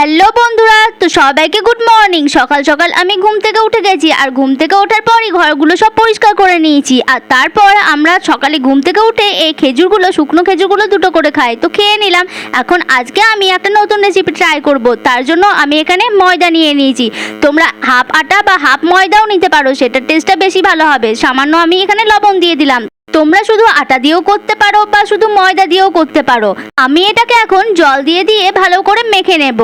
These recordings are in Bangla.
হ্যালো বন্ধুরা, তো সবাইকে গুড মর্নিং সকাল সকাল আমি ঘুম থেকে উঠে গেছি আর ঘুম থেকে ওঠার পরই ঘরগুলো সব পরিষ্কার করে নিয়েছি। আর তারপর আমরা সকালে ঘুম থেকে উঠে এই খেজুরগুলো, শুকনো খেজুরগুলো দুটো করে খাই। তো খেয়ে নিলাম। এখন আজকে আমি একটা নতুন রেসিপি ট্রাই করব। তার জন্য আমি এখানে ময়দা নিয়ে নিয়েছি। তোমরা হাফ আটা বা হাফ ময়দাও নিতে পারো, সেটার টেস্টটা বেশি ভালো হবে। সামান্য আমি এখানে লবণ দিয়ে দিলাম। তোমরা শুধু আটা দিয়েও করতে পারো বা শুধু ময়দা দিয়েও করতে পারো। আমি এটাকে এখন জল দিয়ে দিয়ে ভালো করে মেখে নেব।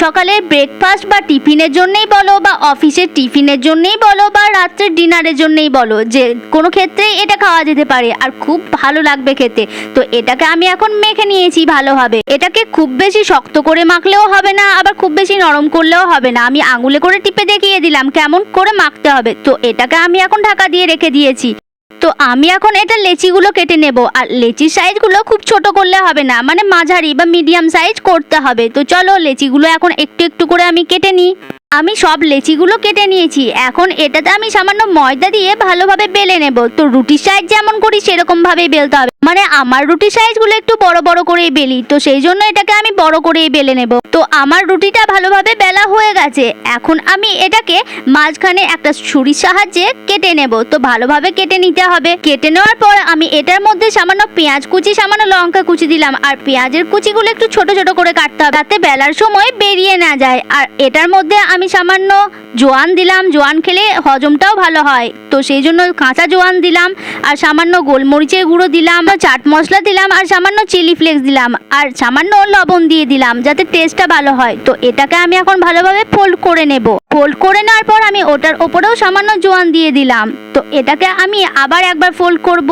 সকালের ব্রেকফাস্ট বা টিফিনের জন্যই বলো বা অফিসের টিফিনের জন্যই বলো বা রাত্রের ডিনারের জন্যই বলো, যে কোনো ক্ষেত্রেই এটা খাওয়া যেতে পারে আর খুব ভালো লাগবে খেতে। তো এটাকে আমি এখন মেখে নিয়েছি ভালোভাবে। এটাকে খুব বেশি শক্ত করে মাখলেও হবে না, আবার খুব বেশি নরম করলেও হবে না। আমি আঙুলে করে টিপে দেখিয়ে দিলাম, কেমন করে মাখতে হবে। তো এটাকে আমি এখন ঢাকা দিয়ে রেখে দিয়েছি। তো আমি এখন এটা লেচিগুলো কেটে নেব। আর লেচির সাইজগুলো খুব ছোট করলে হবে না মানে মাঝারি বা মিডিয়াম সাইজ করতে হবে। তো চলো লেচিগুলো এখন একটু একটু করে আমি কেটে নিই। আমি সব লেচিগুলো কেটে নিয়েছি। এখন এটাতে আমি সামান্য ময়দা দিয়ে ভালোভাবে বেলে নেব। তো রুটির সাইজ যেমন করি সেরকম ভাবেই বেলতে হবে। মানে আমার রুটির সাইজগুলো একটু বড় বড় করেই বেলি। তো সেই জন্য এটাকে আমি বড় করেই বেলে নেব। তো আমার রুটিটা ভালোভাবে বেলা হয়ে গেছে। এখন আমি এটাকে মাঝখানে একটা ছুরির সাহায্যে কেটে নেব। তো ভালোভাবে কেটে নিতে হবে। কেটে নেওয়ার পর আমি এটার মধ্যে সামান্য পেঁয়াজ কুচি, সামান্য লঙ্কা কুচি দিলাম। আর পেঁয়াজের কুচিগুলো একটু ছোট ছোট করে কাটতে হবে। যাতে বেলার সময় বেরিয়ে না যায়। আর এটার মধ্যে আমি সামান্য জোয়ান দিলাম, জোয়ান খেলে হজমটাও ভালো হয়। তো সেই জন্য কাঁচা জোয়ান দিলাম, আর সামান্য গোলমরিচের গুঁড়ো দিলাম, চাট মশলা দিলাম, আর সামান্য চিলি ফ্লেক্স দিলাম, আর সামান্য লবণ দিয়ে দিলাম যাতে টেস্টটা ভালো হয়। তো এটাকে আমি এখন ভালোভাবে ফোল্ড করে নেব। ফোল্ড করে নেওয়ার পর আমি ওটার ওপরেও সামান্য জোয়ান দিয়ে দিলাম। তো এটাকে আমি আবার একবার ফোল্ড করব।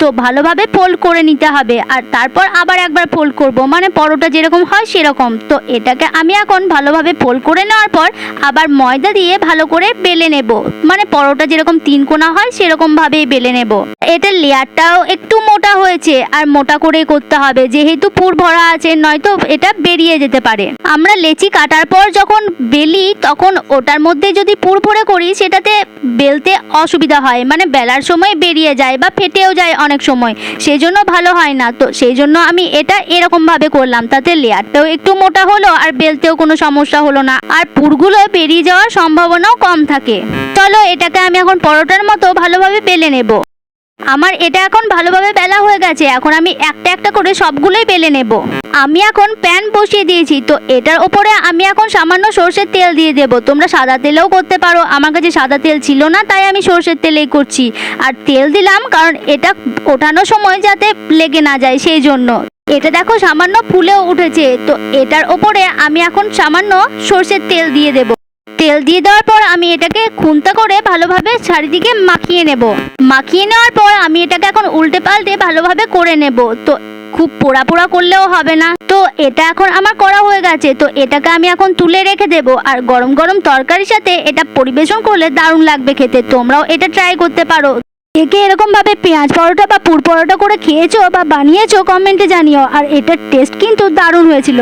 তো ভালোভাবে ফোল্ড করে নিতে হবে, আর তারপর আবার একবার ফোল্ড করব। মানে পরোটা যেরকম হয় সেরকম। তো এটাকে আমি এখন ভালোভাবে ফোল্ড করে নেওয়ার পর আবার ময়দা দিয়ে ভালো করে বেলে নেব। মানে পরোটা যেরকম তিন কোনা হয়, সেরকম ভাবেই বেলে নেব। এটার লেয়ারটাও একটু মোটা হয়েছে, আর মোটা করে করতে হবে। যেহেতু পুর ভরা আছে, নয়তো এটা বেরিয়ে যেতে পারে। আমরা লেচি কাটার পর যখন বেলি, তখন ওটার মধ্যে যদি পুর ভরে করি, সেটাতে বেলতে অসুবিধা হয়। মানে বেলার সময় বেরিয়ে যায় বা ফেটেও যায় অনেক সময়। সেই জন্য ভালো হয় না। তো সেই জন্য আমি এটা এরকম ভাবে করলাম। তাতে লেয়ারটাও একটু মোটা হলো, আর বেলতেও কোনো সমস্যা হলো না। আর পুরগুলো বেরিয়ে যাওয়ার সম্ভাবনাও কম থাকে। চলো এটাকে আমি এখন পরোটার মতো ভালোভাবে বেলে নেব। আমার এটা এখন ভালোভাবে বেলা হয়ে গেছে, এখন আমি একটা একটা করে সবগুলোই বেলে নেব। আমি এখন প্যান বসিয়ে দিয়েছি, তো এটার ওপরে আমি এখন সামান্য সর্ষের তেল দিয়ে দেবো। তোমরা সাদা তেলেও করতে পারো, আমার কাছে সাদা তেল ছিল না, তাই আমি সর্ষের তেলেই করছি। আর তেল দিলাম, কারণ এটা ওঠানোর সময় যাতে লেগে না যায়, সেই জন্য। এটা দেখো সামান্য ফুলেও উঠেছে। তো এটার ওপরে আমি এখন সামান্য সর্ষের তেল দিয়ে দেবো। তেল দিয়ে দেওয়ার পর আমি এটাকে খুন্তা করে ভালোভাবে চারিদিকে মাখিয়ে নেব। মাখিয়ে নেওয়ার পর আমি এটাকে এখন উল্টে পাল্টে ভালোভাবে করে নেব। তো খুব পোড়া পোড়া করলেও হবে না। তো এটা এখন আমার করা হয়ে গেছে। তো এটাকে আমি এখন তুলে রেখে দেব। আর গরম গরম তরকারির সাথে এটা পরিবেশন করলে দারুণ লাগবে খেতে। তোমরাও এটা ট্রাই করতে পারো। কে কে এরকম ভাবে পেঁয়াজ পরোটা বা পুর পরোটা করে খেয়েছো বা বানিয়েছো কমেন্টে জানিও। আর এটার টেস্ট কিন্তু দারুণ হয়েছিল।